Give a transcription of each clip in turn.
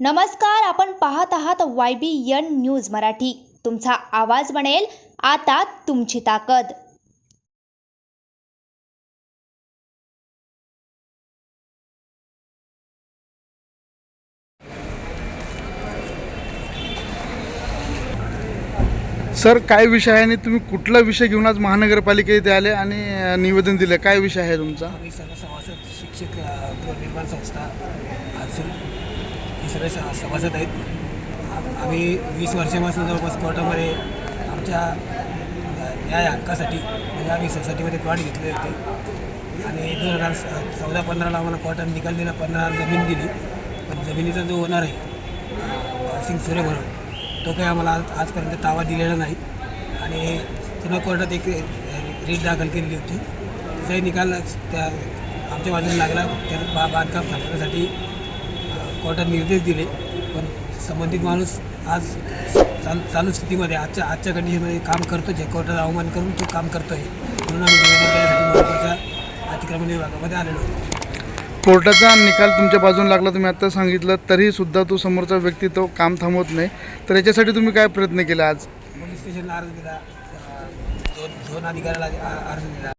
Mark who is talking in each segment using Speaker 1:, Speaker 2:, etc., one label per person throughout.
Speaker 1: नमस्कार आपण पाहत आहात Y B N news Marathi. तुमचा आवाज बनेल आता तुमची ताकद.
Speaker 2: सर काय विषय आहे आणि तुम्ही कुठला विषय घेऊन आज महानगरपालिका इथे आले आणि निवेदन दिलं? काय विषय आहे तुमचा?
Speaker 3: आम्ही सर्व सभासद शिक्षक गृहनिर्माण संस्था सगळे स- सभासद आहेत. आम्ही वीस वर्षापासून जवळपास कोर्टामध्ये आमच्या न्याय हक्कासाठी म्हणजे आम्ही सोसायटीमध्ये प्लॉट घेतले होते. आणि दोन हजार स- चौदा पंधराला आम्हाला कोर्टाने निकाल दिला पंधरा जमीन दिली. पण जमिनीचा जो ओनर आहे सिंग सुरे म्हणून तो काही आम्हाला आज आजपर्यंत ताबा दिलेला नाही. आणि पुन्हा कोर्टात एक रीट दाखल केलेली होती. त्याचाही निकाल त्या आमच्या बाजूला लागला. त्या बा बांधकाम थांबवण्यासाठी कोर्टात निर्देश दिले पण संबंधित माणूस आज चाल चालू स्थितीमध्ये आजच्या आजच्या कंडिशनमध्ये काम करतो आहे कोर्टात अवमान करून तो काम करतो आहे म्हणून आम्ही निवेदन करण्यासाठी महत्त्वाच्या अतिक्रमण विभागामध्ये आलेलो आहोत.
Speaker 2: कोर्टाचा निकाल तुमच्या बाजूने लागला तुम्ही आता सांगितलं तरी सुद्धा तो समोरचा व्यक्ती तो काम थांबवत नाही. तर याच्यासाठी तुम्ही काय प्रयत्न केला आज?
Speaker 3: पोलीस स्टेशनला अर्ज दिला दोन दोन अधिकाऱ्याला आ- अर्ज दिला.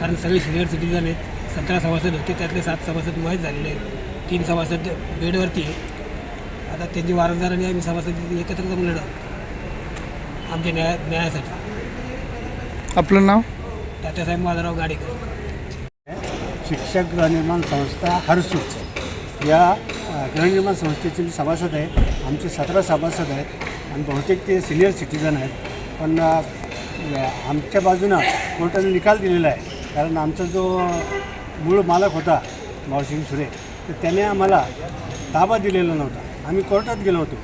Speaker 3: कारण सगळे सिनियर सिटीजन आहेत सतरा सभासद होते त्यातले सात सभासद मयत झालेले आहेत. तीन सभासद बेडवरती आहेत. आता त्यांची आणि आम्ही सभासद एकत्र जमलेलो आहोत आमच्या न्याय न्यायासाठी.
Speaker 2: आपलं नाव?
Speaker 3: तात्यासाहेब माधवराव गाडेकर.
Speaker 4: शिक्षक गृहनिर्माण संस्था हरसूट या गृहनिर्माण संस्थेचे मी सभासद आहे. आमचे सतरा सभासद आहेत. आणि बहुतेक ते सिनियर सिटीजन आहेत. पण आमच्या बाजूनं कोर्टाने निकाल दिलेला आहे. कारण आमचा जो मूळ मालक होता भावसिंग सुरे तर त्याने आम्हाला ताबा दिलेला नव्हता. आम्ही कोर्टात गेलो होतो.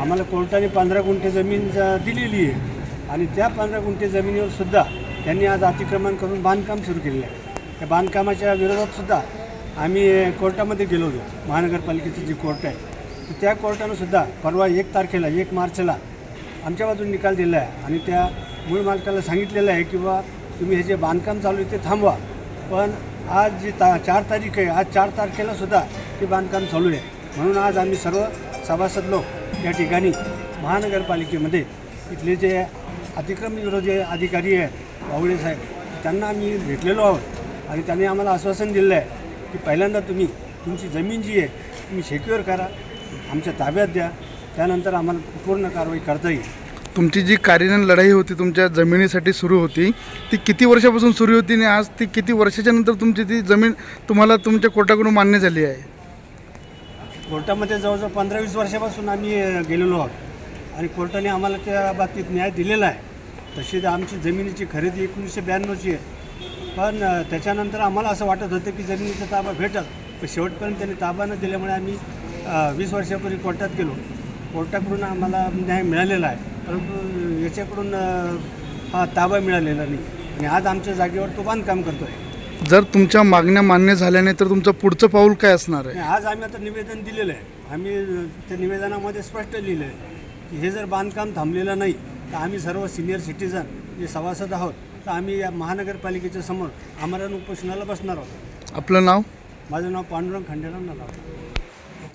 Speaker 4: आम्हाला कोर्टाने पंधरा गुंठे जमीन दिलेली आहे. आणि त्या पंधरा गुंठे जमिनीवर सुद्धा त्यांनी आज अतिक्रमण करून बांधकाम सुरू केलेलं आहे. त्या बांधकामाच्या विरोधात सुद्धा आम्ही कोर्टामध्ये गेलो होतो. महानगरपालिकेचं जे कोर्ट आहे तर त्या कोर्टानं सुद्धा परवा एक तारखेला एक मार्चला आमच्या बाजून निकाल दिला आहे. आणि त्या मूळ मालकाला सांगितलेलं आहे की बा तुम्ही हे जे बांधकाम चालू आहे ते थांबवा. पण आज जी ता चार तारीख आहे आज चार तारखेला सुद्धा ते बांधकाम चालू आहे. म्हणून आज आम्ही सर्व सभासद लोक या ठिकाणी महानगरपालिकेमध्ये इथले जे अतिक्रम विरोधी अधिकारी आहेत बावळे साहेब त्यांना आम्ही भेटलेलो आहोत. आणि त्यांनी आम्हाला आश्वासन दिलं आहे की पहिल्यांदा तुम्ही तुमची जमीन जी आहे तुम्ही सेक्युअर करा आमच्या ताब्यात द्या. त्यानंतर आम्हाला पूर्ण कारवाई करता येईल.
Speaker 2: तुमची जी कार्यान्वयन लढाई होती तुमच्या जमिनीसाठी सुरू होती ती किती वर्षापासून सुरू होती आणि आज ती किती वर्षाच्या नंतर तुमची ती जमीन तुम्हाला तुमच्या कोर्टाकडून मान्य झाली आहे?
Speaker 4: कोर्टामध्ये जवळजवळ पंधरा वीस वर्षापासून आम्ही गेलेलो आहोत. आणि कोर्टाने आम्हाला त्या बाबतीत न्याय दिलेला आहे. तशी तर आमची जमिनीची खरेदी एकोणीसशे ब्याण्णवची आहे. पण त्याच्यानंतर आम्हाला असं वाटत होतं की जमिनीचा ताबा भेटल. पण शेवटपर्यंत त्यांनी ताबा न दिल्यामुळे आम्ही वीस वर्षापूर्वी कोर्टात गेलो. कोर्टाकडून आम्हाला न्याय मिळालेला आहे. परंतु याच्याकडून हा ताबा मिळालेला नाही. आणि आज आमच्या जागेवर तो बांधकाम करतो आहे
Speaker 2: जर तुमच्या मागण्या मान्य झाल्या नाही तर तुमचं पुढचं पाऊल काय असणार आहे?
Speaker 4: आज आम्ही आता निवेदन दिलेलं आहे. आम्ही त्या निवेदनामध्ये स्पष्ट लिहिलं आहे की हे जर बांधकाम थांबलेलं नाही तर आम्ही सर्व सिनियर सिटीजन जे सभासद आहोत तर आम्ही या महानगरपालिकेच्या समोर आमरण उपोषणाला बसणार आहोत.
Speaker 2: आपलं नाव?
Speaker 4: माझं नाव पांडुरंग खंडेराव नलावडे